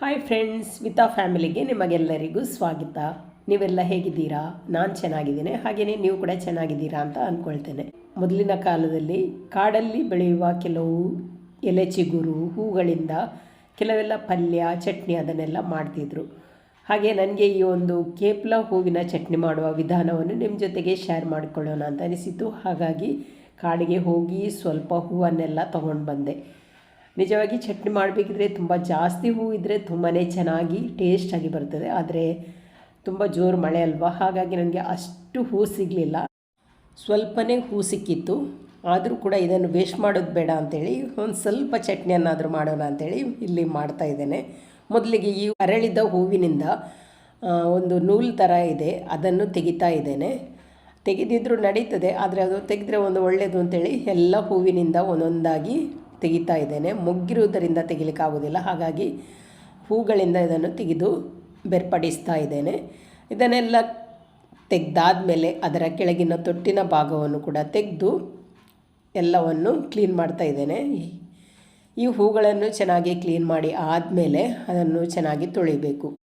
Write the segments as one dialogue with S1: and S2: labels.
S1: Hi friends ವಿತಾ ಫ್ಯಾಮಿಲಿಗೆ ನಿಮಗೆಲ್ಲರಿಗೂ ಸ್ವಾಗತ. ನೀವೆಲ್ಲ ಹೇಗಿದ್ದೀರಾ? ನಾನು ಚೆನ್ನಾಗಿದ್ದೀನಿ. ಹಾಗೆಯೇ ನೀವು ಕೂಡ ಚೆನ್ನಾಗಿದ್ದೀರಾ ಅಂತ ಅಂದ್ಕೊಳ್ತೇನೆ ಮೊದಲಿನ ಕಾಲದಲ್ಲಿ ಕಾಡಲ್ಲಿ ಬೆಳೆಯುವ ಕೆಲವು ಎಲೆ ಚಿಗುರು ಹೂಗಳಿಂದ ಕೆಲವೆಲ್ಲ ಪಲ್ಯ, ಚಟ್ನಿ ಅದನ್ನೆಲ್ಲ ಮಾಡ್ತಿದ್ರು. ಹಾಗೆ ನನಗೆ ಈ ಒಂದು ಕೇಪ್ಲ ಹೂವಿನ ಚಟ್ನಿ ಮಾಡುವ ವಿಧಾನವನ್ನು ನಿಮ್ಮ ಜೊತೆಗೆ ಶೇರ್ ಮಾಡಿಕೊಳ್ಳೋಣ ಅಂತ ಅನಿಸಿತು. ಹಾಗಾಗಿ ಕಾಡಿಗೆ ಹೋಗಿ ಸ್ವಲ್ಪ ಹೂವನ್ನೆಲ್ಲ ತೊಗೊಂಡು ಬಂದೆ ನಿಜವಾಗಿ ಚಟ್ನಿ ಮಾಡಬೇಕಿದ್ರೆ ತುಂಬ ಜಾಸ್ತಿ ಹೂ ಇದ್ದರೆ ತುಂಬಾ ಚೆನ್ನಾಗಿ ಟೇಸ್ಟಾಗಿ ಬರ್ತದೆ. ಆದರೆ ತುಂಬ ಜೋರು ಮಳೆ ಅಲ್ವಾ? ಹಾಗಾಗಿ ನನಗೆ ಅಷ್ಟು ಹೂ ಸಿಗಲಿಲ್ಲ. ಸ್ವಲ್ಪನೇ ಹೂ ಸಿಕ್ಕಿತ್ತು. ಆದರೂ ಕೂಡ ಇದನ್ನು ವೇಸ್ಟ್ ಮಾಡೋದು ಬೇಡ ಅಂಥೇಳಿ ಒಂದು ಸ್ವಲ್ಪ ಚಟ್ನಿಯನ್ನಾದರೂ ಮಾಡೋಣ ಅಂಥೇಳಿ ಇಲ್ಲಿ ಮಾಡ್ತಾ ಇದ್ದೇನೆ. ಮೊದಲಿಗೆ ಈ ಅರಳಿದ ಹೂವಿನಿಂದ ಒಂದು ನೂಲು ಥರ ಇದೆ. ಅದನ್ನು ತೆಗಿತಾ ಇದ್ದೇನೆ. ತೆಗೆದಿದ್ರೂ ನಡೀತದೆ, ಆದರೆ ಅದು ತೆಗೆದ್ರೆ ಒಂದು ಒಳ್ಳೆಯದು ಅಂತೇಳಿ ಎಲ್ಲ ಹೂವಿನಿಂದ ಒಂದೊಂದಾಗಿ ತೆಗಿತಾ ಇದ್ದೇನೆ. ಮೊಗ್ಗಿರುವುದರಿಂದ ತೆಗಿಲಿಕ್ಕಾಗೋದಿಲ್ಲ ಹಾಗಾಗಿ ಹೂಗಳಿಂದ ಇದನ್ನು ತೆಗೆದು ಬೇರ್ಪಡಿಸ್ತಾ ಇದ್ದೇನೆ. ಇದನ್ನೆಲ್ಲ ತೆಗೆದಾದ್ಮೇಲೆ ಅದರ ಕೆಳಗಿನ ತೊಟ್ಟಿನ ಭಾಗವನ್ನು ಕೂಡ ತೆಗೆದು ಎಲ್ಲವನ್ನು ಕ್ಲೀನ್ ಮಾಡ್ತಾ ಇದ್ದೇನೆ. ಈ ಹೂಗಳನ್ನು ಚೆನ್ನಾಗಿ ಕ್ಲೀನ್ ಮಾಡಿ ಆದಮೇಲೆ ಅದನ್ನು ಚೆನ್ನಾಗಿ ತೊಳಿಬೇಕು.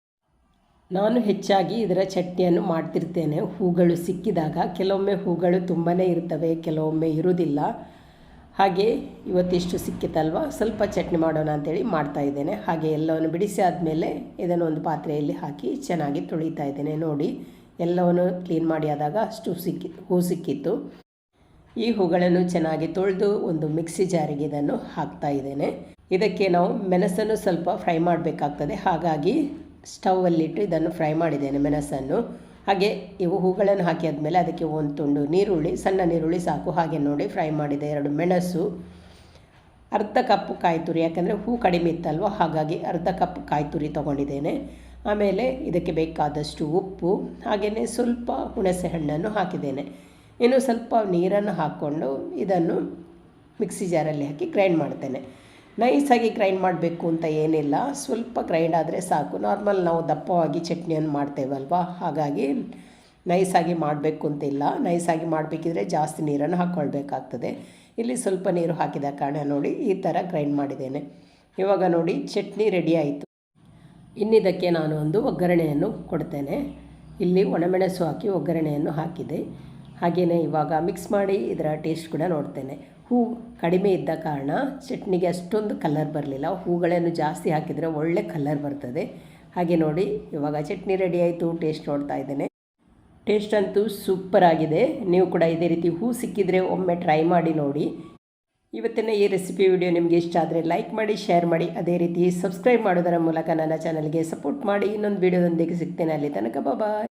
S1: ನಾನು ಹೆಚ್ಚಾಗಿ ಇದರ ಚಟ್ನಿಯನ್ನು ಮಾಡ್ತಿರ್ತೇನೆ. ಹೂಗಳು ಸಿಕ್ಕಿದಾಗ ಕೆಲವೊಮ್ಮೆ ಹೂಗಳು ತುಂಬಾ ಇರ್ತವೆ, ಕೆಲವೊಮ್ಮೆ ಇರುವುದಿಲ್ಲ. ಹಾಗೆ ಇವತ್ತಿಷ್ಟು ಸಿಕ್ಕಿತಲ್ವ? ಸ್ವಲ್ಪ ಚಟ್ನಿ ಮಾಡೋಣ ಅಂತೇಳಿ ಮಾಡ್ತಾ ಇದ್ದೇನೆ. ಹಾಗೆ ಎಲ್ಲವನ್ನು ಬಿಡಿಸಿ ಆದಮೇಲೆ ಇದನ್ನು ಒಂದು ಪಾತ್ರೆಯಲ್ಲಿ ಹಾಕಿ ಚೆನ್ನಾಗಿ ತೊಳಿತಾ ಇದ್ದೇನೆ. ನೋಡಿ, ಎಲ್ಲವನ್ನು ಕ್ಲೀನ್ ಮಾಡಿ ಆದಾಗ ಅಷ್ಟು ಸಿಕ್ಕಿ, ಹೂ ಸಿಕ್ಕಿತ್ತು. ಈ ಹೂಗಳನ್ನು ಚೆನ್ನಾಗಿ ತೊಳೆದು ಒಂದು ಮಿಕ್ಸಿ ಜಾರಿಗೆ ಇದನ್ನು ಹಾಕ್ತಾ ಇದ್ದೇನೆ. ಇದಕ್ಕೆ ನಾವು ಮೆಣಸನ್ನು ಸ್ವಲ್ಪ ಫ್ರೈ ಮಾಡಬೇಕಾಗ್ತದೆ. ಹಾಗಾಗಿ ಸ್ಟವಲ್ಲಿಟ್ಟು ಇದನ್ನು ಫ್ರೈ ಮಾಡಿದ್ದೇನೆ ಮೆಣಸನ್ನು. ಹಾಗೆ ಇವು ಹೂಗಳನ್ನು ಹಾಕಿ ಆದಮೇಲೆ ಅದಕ್ಕೆ ಒಂದು ತುಂಡು ನೀರುಳ್ಳಿ, ಸಣ್ಣ ನೀರುಳ್ಳಿ ಸಾಕು. ಹಾಗೆ ನೋಡಿ ಫ್ರೈ ಮಾಡಿದೆ ಎರಡು ಮೆಣಸು, ಅರ್ಧ ಕಪ್ ಕಾಯಿ ತುರಿ ಯಾಕಂದರೆ ಹೂ ಕಡಿಮೆ ಇತ್ತಲ್ವ, ಹಾಗಾಗಿ ಅರ್ಧ ಕಪ್ ಕಾಯಿ ತುರಿ ತೊಗೊಂಡಿದ್ದೇನೆ. ಆಮೇಲೆ ಇದಕ್ಕೆ ಬೇಕಾದಷ್ಟು ಉಪ್ಪು, ಹಾಗೆಯೇ ಸ್ವಲ್ಪ ಹುಣಸೆ ಹಣ್ಣನ್ನು ಹಾಕಿದ್ದೇನೆ. ಇನ್ನು ಸ್ವಲ್ಪ ನೀರನ್ನು ಹಾಕ್ಕೊಂಡು ಇದನ್ನು ಮಿಕ್ಸಿ ಜಾರಲ್ಲಿ ಹಾಕಿ ಗ್ರೈಂಡ್ ಮಾಡ್ತೇನೆ. ನೈಸಾಗಿ ಗ್ರೈಂಡ್ ಮಾಡಬೇಕು ಅಂತ ಏನಿಲ್ಲ. ಸ್ವಲ್ಪ ಗ್ರೈಂಡ್ ಆದರೆ ಸಾಕು. ನಾರ್ಮಲ್ ನಾವು ದಪ್ಪವಾಗಿ ಚಟ್ನಿಯನ್ನು ಮಾಡ್ತೇವಲ್ವಾ? ಹಾಗಾಗಿ ನೈಸಾಗಿ ಮಾಡಬೇಕು ಅಂತಿಲ್ಲ. ನೈಸಾಗಿ ಮಾಡಬೇಕಿದ್ರೆ ಜಾಸ್ತಿ ನೀರನ್ನು ಹಾಕ್ಕೊಳ್ಬೇಕಾಗ್ತದೆ ಇಲ್ಲಿ ಸ್ವಲ್ಪ ನೀರು ಹಾಕಿದ ಕಾರಣ ನೋಡಿ ಈ ಥರ ಗ್ರೈಂಡ್ ಮಾಡಿದ್ದೇನೆ. ಇವಾಗ ನೋಡಿ ಚಟ್ನಿ ರೆಡಿ ಆಯಿತು. ಇನ್ನಿದಕ್ಕೆ ನಾನು ಒಂದು ಒಗ್ಗರಣೆಯನ್ನು ಕೊಡ್ತೇನೆ. ಇಲ್ಲಿ ಒಣಮೆಣಸು ಹಾಕಿ ಒಗ್ಗರಣೆಯನ್ನು ಹಾಕಿದೆ. ಹಾಗೆಯೇ ಇವಾಗ ಮಿಕ್ಸ್ ಮಾಡಿ ಇದರ ಟೇಸ್ಟ್ ಕೂಡ ನೋಡ್ತೇನೆ. ಹೂ ಕಡಿಮೆ ಇದ್ದ ಕಾರಣ ಚಟ್ನಿಗೆ ಅಷ್ಟೊಂದು ಕಲರ್ ಬರಲಿಲ್ಲ. ಹೂಗಳನ್ನು ಜಾಸ್ತಿ ಹಾಕಿದರೆ ಒಳ್ಳೆ ಕಲರ್ ಬರ್ತದೆ. ಹಾಗೆ ನೋಡಿ, ಇವಾಗ ಚಟ್ನಿ ರೆಡಿ ಆಯಿತು ಟೇಸ್ಟ್ ನೋಡ್ತಾ ಇದ್ದೇನೆ. ಟೇಸ್ಟ್ ಅಂತೂ ಸೂಪರ್ ಆಗಿದೆ. ನೀವು ಕೂಡ ಇದೇ ರೀತಿ ಹೂ ಸಿಕ್ಕಿದರೆ ಒಮ್ಮೆ ಟ್ರೈ ಮಾಡಿ ನೋಡಿ. ಇವತ್ತಿನ ಈ ರೆಸಿಪಿ ವಿಡಿಯೋ ನಿಮಗೆ ಇಷ್ಟ ಆದರೆ ಲೈಕ್ ಮಾಡಿ ಶೇರ್ ಮಾಡಿ. ಅದೇ ರೀತಿ ಸಬ್ಸ್ಕ್ರೈಬ್ ಮಾಡೋದರ ಮೂಲಕ ನನ್ನ ಚಾನಲ್ಗೆ ಸಪೋರ್ಟ್ ಮಾಡಿ. ಇನ್ನೊಂದು ವೀಡಿಯೋದೊಂದಿಗೆ ಸಿಗ್ತೇನೆ. ಅಲ್ಲಿ ತನಕ ಬಾಯ್